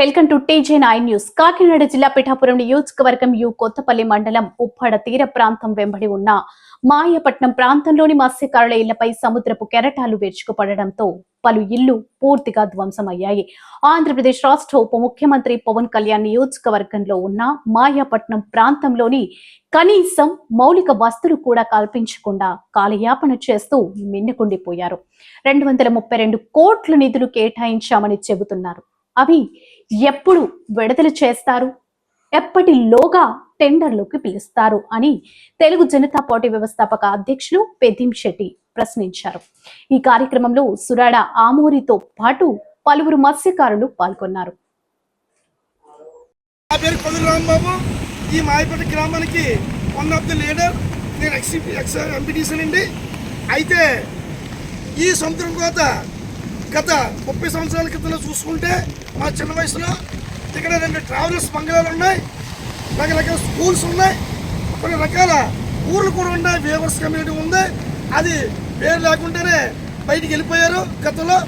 Welcome to TJ nine news. Kakinada జిల్లా పిఠాపురం నియోజకవర్గం you Kothapalli మండలం ఉప్పాడ తీర ప్రాంతం వెంబడి ఉన్న మాయపట్నం ప్రాంతంలోని మత్స్యకారుల ఇళ్ళపై సముద్రపు కెరటాలు విరుచుకుపడడంతో పలు ఇళ్ళు పూర్తిగా ధ్వంసమయ్యాయి. ఆంధ్రప్రదేశ్ రాష్ట్ర ఉప ముఖ్యమంత్రి పవన్ కళ్యాణ్ నియోజకవర్గంలో ఉన్న మాయాపట్నం ప్రాంతంలోని కనీసం మౌలిక వస్తువులు కూడా కల్పించకుండా కాలయాపన చేస్తూ మిన్నుకుండిపోయారు. రెండు వందల ముప్పై రెండు కోట్ల నిధులు కేటాయించామని చెబుతున్నారు. అవి ఎప్పుడు విడుదల చేస్తారు? ఎప్పటిలోగా టెండర్లోకి పిలుస్తారు అని తెలుగు జనతా పార్టీ వ్యవస్థాపక అధ్యక్షులు పెద్దిం శెట్టి ప్రశ్నించారు. ఈ కార్యక్రమంలో సురాడ ఆమూరితో పాటు పలువురు మత్స్యకారులు పాల్గొన్నారు. ఈ మాయపేట గ్రామానికి వన్ ఆఫ్ ది లీడర్ నేను ఎక్స్ ఎక్స్ ఎంపీటీసీ అండి అయితే ఈ సముద్రం కోత గత ముప్పై సంవత్సరాల క్రితంలో చూసుకుంటే మా చిన్న వయసులో ఇక్కడ రెండు ట్రావెలర్స్ బంగ్లాలు ఉన్నాయి రకరకాల స్కూల్స్ ఉన్నాయి కొన్ని రకాల ఊర్లు కూడా ఉన్నాయి వేవర్స్ కమ్యూనిటీ ఉంది. అది పేరు లేకుండానే బయటికి వెళ్ళిపోయారు గతంలో.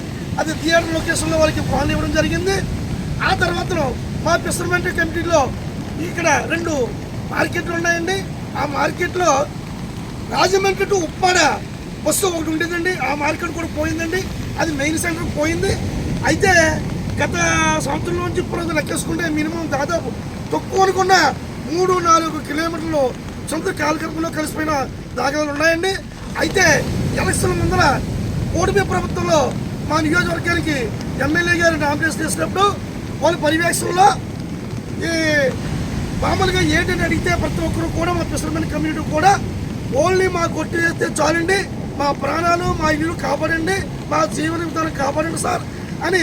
అది థియేటర్ లొకేషన్లో వాళ్ళకి ఫోన్ ఇవ్వడం జరిగింది. ఆ తర్వాత మా పిసర్మెంట్ కమిటీలో ఇక్కడ రెండు మార్కెట్లు ఉన్నాయండి. ఆ మార్కెట్లో రాజమండ్రి టు ఉప్పాడ బస్సు ఒకటి ఉండేదండి ఆ మార్కెట్ కూడా పోయిందండి అది మెయిన్ సెంటర్ పోయింది. అయితే గత సంవత్సరం నుంచి ఇప్పుడు లెక్కేసుకుంటే మినిమం దాదాపు తక్కువ అనుకున్న మూడు నాలుగు కిలోమీటర్లు సొంత కాలకర్మలో కలిసిపోయిన దాఖలాలు ఉన్నాయండి. అయితే ఎలక్షన్ ముందర ఓడిపి ప్రభుత్వంలో మా నియోజకవర్గానికి ఎమ్మెల్యే గారు నామినేషన్ చేసినప్పుడు వాళ్ళ పర్యవేక్షణలో ఈ మామూలుగా ఏంటని అడిగితే ప్రతి ఒక్కరు కూడా మా ఫిషర్మెన్ కమ్యూనిటీ కూడా ఓన్లీ మా కొట్టు చేస్తే చాలండి. మా ప్రాణాలు మా ఇల్లు కాపాడండి మా జీవన విధానం కాపాడండి సార్ అని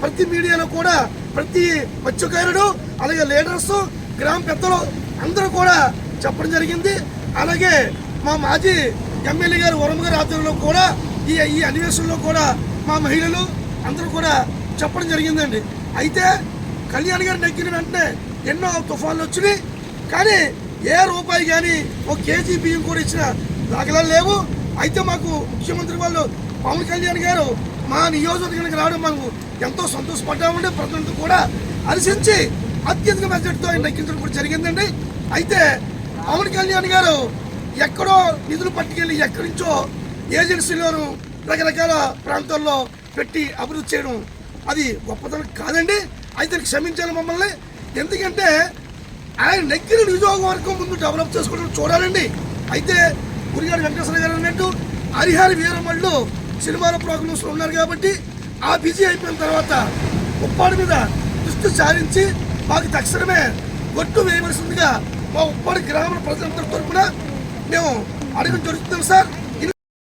ప్రతి మీడియాలో కూడా ప్రతి మత్స్యకారుడు అలాగే లీడర్స్ గ్రామ పెద్దలు అందరూ కూడా చెప్పడం జరిగింది. అలాగే మా మాజీ ఎమ్మెల్యే గారు వరమ గారి ఆధ్వర్యంలో కూడా ఈ ఈ అన్వేషణలో కూడా మా మహిళలు అందరూ కూడా చెప్పడం జరిగిందండి. అయితే కళ్యాణ్ గారు నెగ్గిన వెంటనే ఎన్నో తుఫాన్లు వచ్చినాయి. కానీ ఏ రూపాయి కానీ ఒక కేజీ బియ్యం కూడా ఇచ్చిన దాఖలాలు లేవు. అయితే మాకు ముఖ్యమంత్రి వాళ్ళు పవన్ కళ్యాణ్ గారు మా నియోజకవర్గానికి రావడం మాకు ఎంతో సంతోషపడ్డామండి. ప్రజలంతా కూడా హర్షించి అత్యధిక మెజార్టీతో ఆయన నెగ్గించడం కూడా జరిగిందండి. అయితే పవన్ కళ్యాణ్ గారు ఎక్కడో నిధులు పట్టుకెళ్ళి ఎక్కడి నుంచో ఏజెన్సీలోను రకరకాల ప్రాంతాల్లో పెట్టి అభివృద్ధి చేయడం అది గొప్పతనం కాదండి. అయితే క్షమించాలి మమ్మల్ని. ఎందుకంటే ఆయన నెగ్గిన నియోజకవర్గం ముందు డెవలప్ చేసుకోవడం చూడాలండి. అయితే గురిగాడు వెంకటేశ్వర గారు అన్నట్టు హరిహరి వీరమళ్ళు సినిమాల ప్రోగ్రామ్స్ ఉన్నారు కాబట్టి ఆ బిజీ అయిపోయిన తర్వాత ఉప్పాడు మీద దృష్టి సారించి మాకు తక్షణమే ఒట్టు వేయవలసిందిగా మా ఉప్పాడు గ్రామ ప్రజలందరి తరపున మేము అడగడం జరుగుతున్నాం సార్.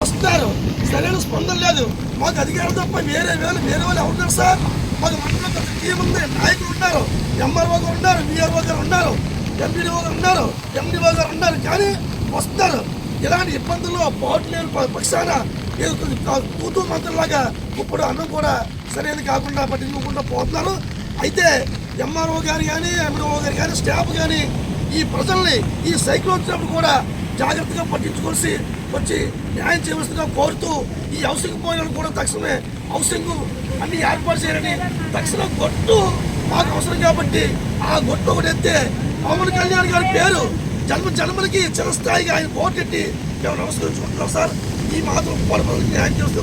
వస్తున్నారు. సరైన స్పందన లేదు. మాకు అధికారులు తప్ప వేరే వేరే వేరే వాళ్ళు ఎవరున్నారు సార్. మాకు మండలం టీం ఉంది. నాయకులు ఉన్నారు. ఎంఆర్ఓ గారు ఉన్నారు. విఆర్ఓ గారు ఉన్నారు. ఎంపీడీఓ గారు ఉన్నారు. ఎండిఓ గారు ఉన్నారు. కానీ వస్తారు ఇలాంటి ఇబ్బందుల్లో పోవట్లేని పక్షాన ఏదో తూతూ మంత్రులాగా ఇప్పుడు అన్నం కూడా సరైనది కాకుండా పట్టించుకోకుండా పోతున్నారు. అయితే ఎంఆర్ఓ గారు కానీ ఎంఆర్ఓ గారు కానీ స్టాఫ్ కానీ ఈ ప్రజల్ని ఈ సైక్లో వచ్చినప్పుడు కూడా జాగ్రత్తగా పట్టించుకోవాల్సి వచ్చి న్యాయం చేయవలసిందిగా కోరుతూ ఈ హౌసింగ్ పోయిన కూడా తక్షణమే హౌసింగ్ అన్ని ఏర్పాటు చేయాలని తక్షణం గొట్టు మాకు అవసరం కాబట్టి ఆ గొట్టు ఒకటి ఎత్తే పవన్ కళ్యాణ్ గారి పేరు జన్మ జన్మలకి చిరస్థాయిగా ఆయన కోటెట్టి మేము నమస్కరించుకుంటున్నాం సార్. ఈ మాత్రం పొడపలకు న్యాయం చేస్తూ